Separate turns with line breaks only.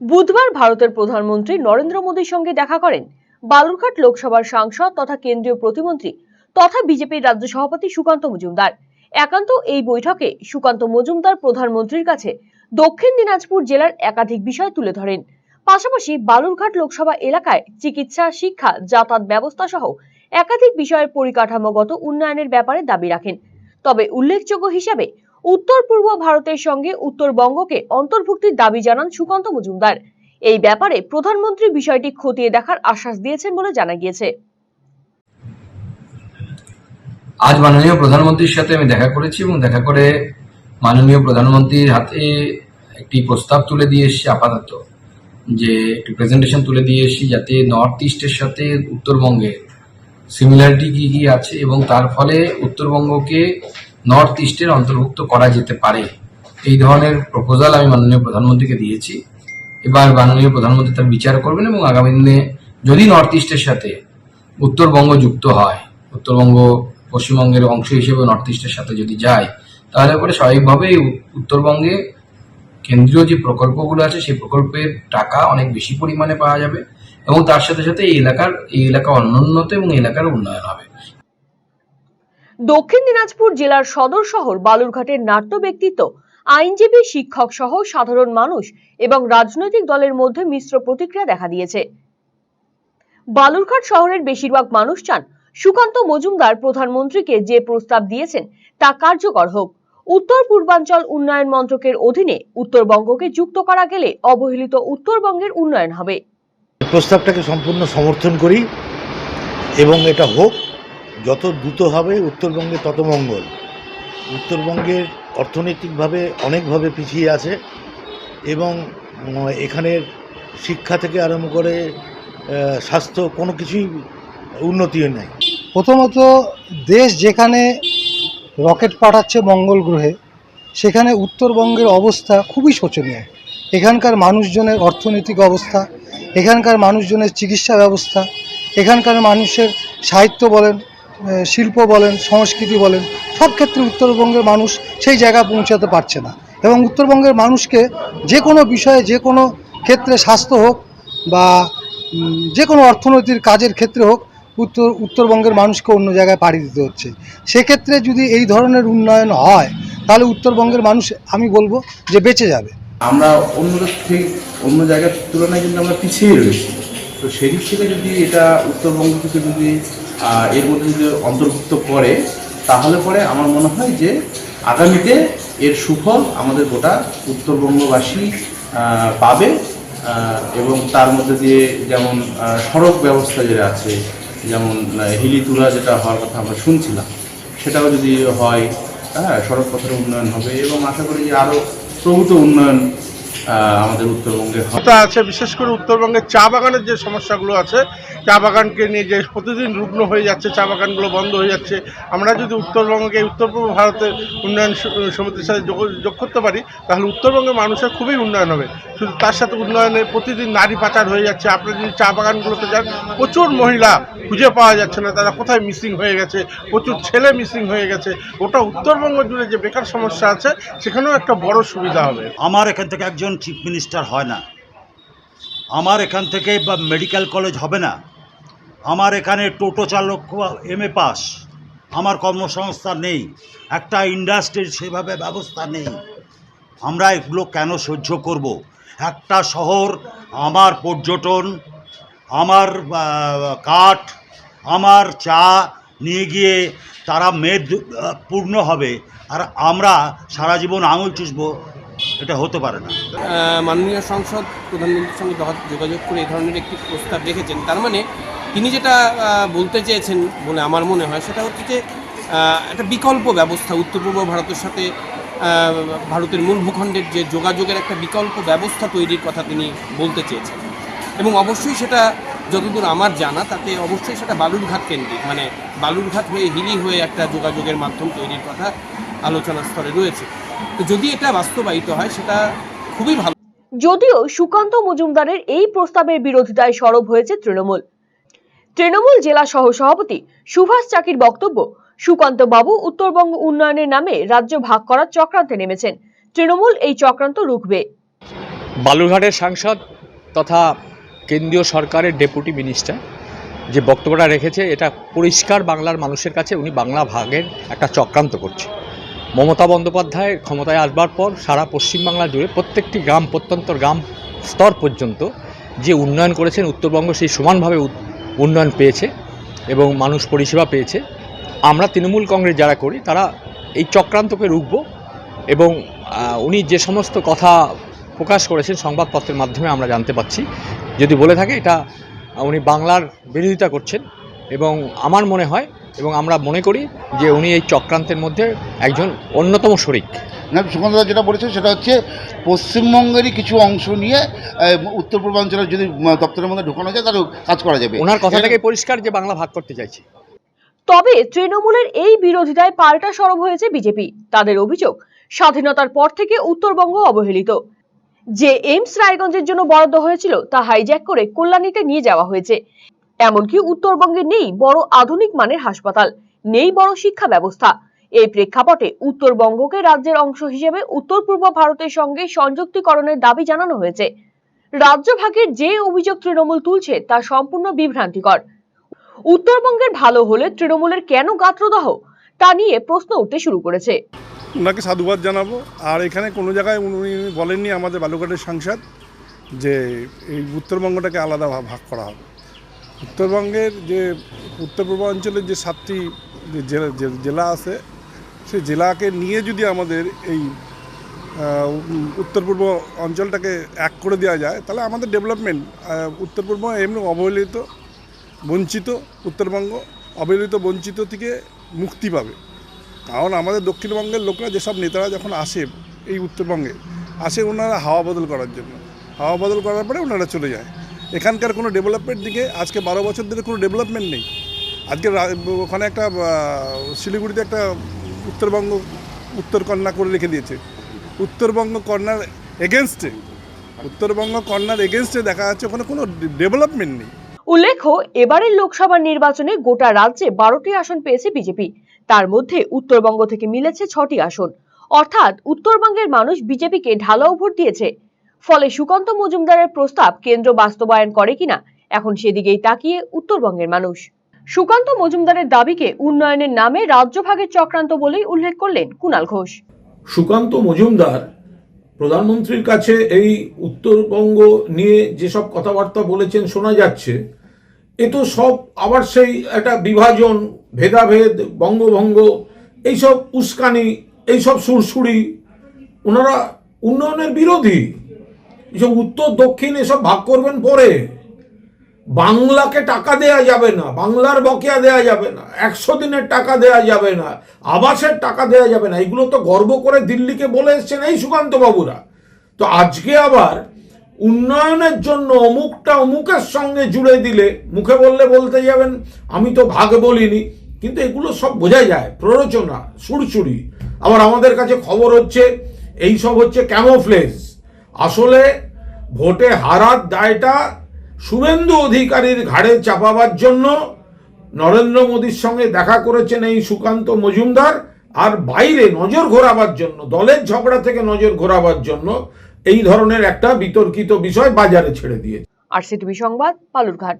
বুধবার ভারতের প্রধানমন্ত্রী নরেন্দ্র মোদীর সঙ্গে দেখা করেন বালুরঘাট লোকসভার সাংসদ তথা কেন্দ্রীয় প্রতিমন্ত্রী তথা বিজেপির রাজ্য সভাপতি সুকান্ত মজুমদার। একান্ত এই বৈঠকে সুকান্ত মজুমদার প্রধানমন্ত্রীর কাছে দক্ষিণ দিনাজপুর জেলার একাধিক বিষয় তুলে ধরেন। পাশাপাশি বালুরঘাট লোকসভা এলাকায় চিকিৎসা, শিক্ষা, যাতায়াত ব্যবস্থা সহ একাধিক বিষয়ের পরিকাঠামোগত উন্নয়নের ব্যাপারে দাবি রাখেন। তবে উল্লেখযোগ্য হিসাবে উত্তর পূর্ব ভারতের সঙ্গে উত্তরবঙ্গকে অন্তর্ভুক্তির দাবি জানান সুকান্ত মজুমদার। এই ব্যাপারে প্রধানমন্ত্রী বিষয়টি খতিয়ে দেখার আশ্বাস দিয়েছেন বলে জানা গিয়েছে।
আজ মাননীয় প্রধানমন্ত্রীর সাথে আমি দেখা করেছি এবং দেখা করে মাননীয় প্রধানমন্ত্রীর হাতে একটি প্রস্তাব তুলে দিয়ে এসেছি আপাতত, যে একটি প্রেজেন্টেশন তুলে দিয়ে এসেছি যাতে নর্থ ইস্টের সাথে উত্তরবঙ্গে সিমিলারিটি কী কী আছে এবং তার ফলে উত্তরবঙ্গকে নর্থ ইস্টের অন্তর্ভুক্ত করা যেতে পারে। এই ধরনের প্রপোজাল আমি মাননীয় প্রধানমন্ত্রীকে দিয়েছি। এবার মাননীয় প্রধানমন্ত্রী তার বিচার করবেন এবং আগামী দিনে যদি নর্থ ইস্টের সাথে উত্তরবঙ্গ যুক্ত হয়, উত্তরবঙ্গ পশ্চিমবঙ্গের অংশ হিসেবে নর্থ ইস্টের সাথে যদি যায়, তাহলে পরে স্বাভাবিকভাবেই উত্তরবঙ্গে কেন্দ্রীয় যে প্রকল্পগুলো আছে, সেই প্রকল্পের টাকা অনেক বেশি পরিমাণে পাওয়া যাবে এবং তার সাথে সাথে এই এলাকার এই এলাকা অনুন্নত এবং এলাকার উন্নয়ন হবে।
দক্ষিণ দিনাজপুর জেলার সদর শহর বালুরঘাটের নাট্য ব্যক্তিত্ব, আইনজীবী, শিক্ষক সহ সাধারণ মানুষ এবং রাজনৈতিক দলের মধ্যে মিশ্র প্রতিক্রিয়া দেখা দিয়েছে। বালুরঘাট শহরের বেশিরভাগ মানুষ চান সুকান্ত মজুমদার প্রধানমন্ত্রীকে যে প্রস্তাব দিয়েছেন তা কার্যকর হোক। উত্তর পূর্বাঞ্চল উন্নয়ন মন্ত্রকের অধীনে উত্তরবঙ্গকে যুক্ত করা গেলে অবহেলিত উত্তরবঙ্গের উন্নয়ন হবে।
প্রস্তাবটাকে সম্পূর্ণ সমর্থন করি এবং এটা হোক যত দ্রুত হবে উত্তরবঙ্গে তত মঙ্গল। উত্তরবঙ্গের অর্থনৈতিকভাবে অনেকভাবে পিছিয়ে আছে এবং এখানের শিক্ষা থেকে আরম্ভ করে স্বাস্থ্য কোনো কিছুই উন্নতিও নেই।
প্রথমত দেশ যেখানে রকেট পাঠাচ্ছে মঙ্গল গ্রহে, সেখানে উত্তরবঙ্গের অবস্থা খুবই শোচনীয়। এখানকার মানুষজনের অর্থনৈতিক অবস্থা, এখানকার মানুষজনের চিকিৎসা ব্যবস্থা, এখানকার মানুষের সাহিত্য বলেন শিল্প বলেন, সংস্কৃতি বলেন, সব ক্ষেত্রে উত্তরবঙ্গের মানুষ সেই জায়গায় পৌঁছাতে পারছে না। এবং উত্তরবঙ্গের মানুষকে যে কোনো বিষয়ে, যে কোনো ক্ষেত্রে স্বাস্থ্য হোক বা যে কোনো অর্থনৈতিক কাজের ক্ষেত্রে হোক, উত্তর, উত্তরবঙ্গের মানুষকে অন্য জায়গায় পাড়ি দিতে হচ্ছে। সেক্ষেত্রে যদি এই ধরনের উন্নয়ন হয়, তাহলে উত্তরবঙ্গের মানুষ, আমি বলব, যে বেঁচে যাবে।
আমরা অন্যদের থেকে অন্য জায়গার তুলনায় কিন্তু আমরা পিছিয়ে রয়েছি। তো সেই দিক থেকে যদি এটা উত্তরবঙ্গ থেকে যদি এর মধ্যে যদি অন্তর্ভুক্ত করে, তাহলে পরে আমার মনে হয় যে আগামীতে এর সুফল আমাদের গোটা উত্তরবঙ্গবাসী পাবে এবং তার মধ্যে দিয়ে যেমন সড়ক ব্যবস্থা যেটা আছে, যেমন হিলিতুরা যেটা হওয়ার কথা আমরা শুনছিলাম, সেটাও যদি হয় হ্যাঁ সড়ক পথের উন্নয়ন হবে এবং আশা করি যে আরও প্রভূত উন্নয়ন আমাদের উত্তরবঙ্গে
আছে, বিশেষ করে উত্তরবঙ্গের চা বাগানের যে সমস্যাগুলো আছে, চা বাগানকে নিয়ে যে প্রতিদিন রুগ্ন হয়ে যাচ্ছে, চা বাগানগুলো বন্ধ হয়ে যাচ্ছে, আমরা যদি উত্তরবঙ্গকে উত্তর পূর্ব ভারতের উন্নয়ন সমিতির সাথে যোগ করতে পারি, তাহলে উত্তরবঙ্গের মানুষের খুবই উন্নয়ন হবে। শুধু তার সাথে উন্নয়নে প্রতিদিন নারী পাচার হয়ে যাচ্ছে আপনারা যদি চা বাগানগুলোতে যান, প্রচুর মহিলা খুঁজে পাওয়া যাচ্ছে না, তারা কোথায় মিসিং হয়ে গেছে, প্রচুর ছেলে মিসিং হয়ে গেছে। ওটা উত্তরবঙ্গ জুড়ে যে বেকার সমস্যা আছে, সেখানেও একটা বড় সুবিধা হবে।
আমার এখান থেকে একজন চিফ মিনিস্টার হয় না। আমার এখান থেকে বা মেডিকেল কলেজ হবে না। আমার এখানে টোটো চালক এম এ পাস আমার কর্মসংস্থান নেই। একটা ইন্ডাস্ট্রির সেভাবে ব্যবস্থা নেই। আমরা এগুলো কেন সহ্য করব? একটা শহর, আমার পর্যটন আমার কাঠ, আমার চা নিয়ে গিয়ে তারা মেদ পূর্ণ হবে। আর আমরা সারা জীবন আঙুল চুষবো, এটা হতে পারে না।
মাননীয় সংসদ, প্রধানমন্ত্রীর সঙ্গে যোগাযোগ করে এই ধরনের একটি প্রস্তাব রেখেছেন। তার মানে তিনি যেটা বলতে চেয়েছেন বলে আমার মনে হয়, সেটা হচ্ছে যে একটা বিকল্প ব্যবস্থা, উত্তর পূর্ব ভারতের সাথে ভারতের মূল ভূখণ্ডের যে যোগাযোগের একটা বিকল্প ব্যবস্থা তৈরির কথা তিনি বলতে চেয়েছেন। এবং অবশ্যই সেটা যতদূর আমার জানা তাতে অবশ্যই সেটা বালুরঘাট কেন্দ্রিক। মানে বালুরঘাট হয়ে হিলি হয়ে একটা যোগাযোগের মাধ্যম তৈরির কথা আলোচনা স্তরে রয়েছে। তো যদি এটা বাস্তবায়িত হয় সেটা খুবই ভালো।
যদিও সুকান্ত মজুমদারের এই প্রস্তাবের বিরোধিতায় সরব হয়েছে তৃণমূল। তৃণমূল জেলা সহ সভাপতি সুভাষ চাকির বক্তব্য সুকান্ত বাবু উত্তরবঙ্গ উন্নয়নের নামে রাজ্য ভাগ করার চক্রান্তে নেমেছেন। তৃণমূল এই চক্রান্ত রুখবে।
বালুরঘাটের সাংসদ তথা কেন্দ্রীয় সরকারের ডেপুটি মিনিস্টার যে বক্তব্যটা রেখেছে, এটা পরিষ্কার বাংলার মানুষের কাছে উনি বাংলা ভাগের একটা চক্রান্ত করছে। মমতা বন্দ্যোপাধ্যায় ক্ষমতায় আসবার পর সারা পশ্চিমবাংলা জুড়ে প্রত্যেকটি গ্রাম, প্রত্যন্ত গ্রাম স্তর পর্যন্ত যে উন্নয়ন করেছেন, উত্তরবঙ্গ সেই সমানভাবে উন্নয়ন পেয়েছে এবং মানুষ পরিষেবা পেয়েছে। আমরা তৃণমূল কংগ্রেস যারা করি, তারা এই চক্রান্তকে রুখব এবং উনি যে সমস্ত কথা প্রকাশ করেছেন সংবাদপত্রের মাধ্যমে আমরা জানতে পাচ্ছি। যদি বলে থাকে এটা উনি বাংলার বিরোধিতা করছেন এবং আমার মনে হয় এবং আমরা মনে করি যে উনি এই চক্রান্তের মধ্যে একজন অন্যতম শরিক।
না সুকান্তদা যেটা বলেছেন সেটা হচ্ছে পশ্চিমবঙ্গেরই কিছু অংশ নিয়ে উত্তর পূর্বাঞ্চলের যদি দপ্তরের মধ্যে ঢোকানো যায় তাহলে কাজ করা যাবে।
ওনার কথা থেকে পরিষ্কার যে বাংলা ভাগ করতে চাইছে।
তবে তৃণমূলের এই বিরোধিতায় পাল্টা সরব হয়েছে বিজেপি। তাদের অভিযোগ স্বাধীনতার পর থেকে উত্তরবঙ্গ অবহেলিত। যে এইমস রায়গঞ্জের জন্য বরাদ্দ হয়েছিল, তা হাইজ্যাক করে কল্যাণীতে নিয়ে যাওয়া হয়েছে। এমনকি উত্তরবঙ্গে নেই বড় আধুনিক মানের হাসপাতাল, নেই বড় শিক্ষা ব্যবস্থা। এই প্রেক্ষাপটে উত্তরবঙ্গকে রাজ্যের অংশ হিসেবে উত্তর পূর্ব ভারতের সঙ্গে সংযুক্তিকরণের দাবি জানানো হয়েছে। রাজ্য ভাগের যে অভিযোগ তৃণমূল তুলছে, তা সম্পূর্ণ বিভ্রান্তিকর। উত্তরবঙ্গের ভালো হলে তৃণমূলের কেন গাত্রদাহ, তা নিয়ে প্রশ্ন উঠতে শুরু করেছে।
ওনাকে সাধুবাদ জানাব। আর এখানে কোনো জায়গায় উনি বলেননি আমাদের বালুঘাটের সাংসদ যে এই উত্তরবঙ্গটাকে আলাদা ভাগ করা হবে। উত্তরবঙ্গের যে উত্তর পূর্বাঞ্চলের যে সাতটি যে জেলা- আছে সেই জেলাকে নিয়ে যদি আমাদের এই উত্তর পূর্ব অঞ্চলটাকে এক করে দেওয়া যায়, তাহলে আমাদের ডেভেলপমেন্ট উত্তর পূর্ব এমনি অবহেলিত, বঞ্চিত উত্তরবঙ্গ, অবহেলিত বঞ্চিত থেকে মুক্তি পাবে। কারণ আমাদের দক্ষিণবঙ্গের লোকরা যেসব নেতারা যখন আসে এই উত্তরবঙ্গে, আসে ওনারা হাওয়া বদল করার জন্য। হাওয়া বদল করার পরে ওনারা চলে যায়। এখানকার কোনো ডেভেলপমেন্ট দিকে আজকে বারো বছর ধরে কোনো ডেভেলপমেন্ট নেই। আজকে ওখানে একটা শিলিগুড়িতে একটা উত্তরবঙ্গ, উত্তর কন্যা করে রেখে দিয়েছে। উত্তরবঙ্গ কন্যার এগেনস্টে উত্তরবঙ্গ কন্যার এগেনস্টে দেখা যাচ্ছে ওখানে কোনো ডেভেলপমেন্ট নেই।
উল্লেখ্য, এবারের লোকসভা নির্বাচনে গোটা রাজ্যে বারোটি আসন পেয়েছে বিজেপি। তার মধ্যে উত্তরবঙ্গ থেকে মিলেছে ছটি আসন। অর্থাৎ উত্তরবঙ্গের মানুষ বিজেপিকে ঢালাও ভোট দিয়েছে। ফলে সুকান্ত মজুমদারের প্রস্তাব কেন্দ্র বাস্তবায়ন করে কিনা, এখন সেদিকেই তাকিয়ে উত্তরবঙ্গের মানুষ। সুকান্ত মজুমদারের দাবিকে উন্নয়নের নামে রাজ্য ভাগের চক্রান্ত বলেই উল্লেখ করলেন কুণাল ঘোষ।
সুকান্ত মজুমদার, প্রধানমন্ত্রীর কাছে এই উত্তরবঙ্গ নিয়ে যেসব কথাবার্তা বলেছেন শোনা যাচ্ছে, এ তো সব আবার সেই একটা বিভাজন ভেদাভেদ, বঙ্গভঙ্গ, এইসব উস্কানি, এইসব সুরসুরি ওনারা উন্নয়নের বিরোধী। এইসব উত্তর, দক্ষিণ এসব ভাগ করবেন পরে। বাংলাকে টাকা দেয়া যাবে না, বাংলার বকেয়া দেয়া যাবে না, একশো দিনের টাকা দেয়া যাবে না, আবাসের টাকা দেয়া যাবে না। এগুলো তো গর্ব করে দিল্লিকে বলে এসছেন এই সুকান্ত বাবুরা তো আজকে আবার উন্নয়নের জন্য অমুকটা অমুকের সঙ্গে জুড়ে দিলে, মুখে বললে বলতে যাবেন, আমি তো ভাগ বলিনি। কিন্তু এগুলো সব বোঝা যায়। প্ররোচনা সুরসুরি আবার আমাদের কাছে খবর হচ্ছে এই সব হচ্ছে ক্যামোফ্লেজ। আসলে ভোটে হারার দায়টা শুভেন্দু অধিকারীর ঘাড়ে চাপাবার জন্য নরেন্দ্র মোদীর সঙ্গে দেখা করেছেন এই সুকান্ত মজুমদার, আর বাইরে নজর ঘোরাবার জন্য, দলের ঝগড়া থেকে নজর ঘোরাবার জন্য এই ধরনের একটা বিতর্কিত বিষয় বাজারে ছেড়ে দিয়েছে।
আর সিটিভি সংবাদ বালুরঘাট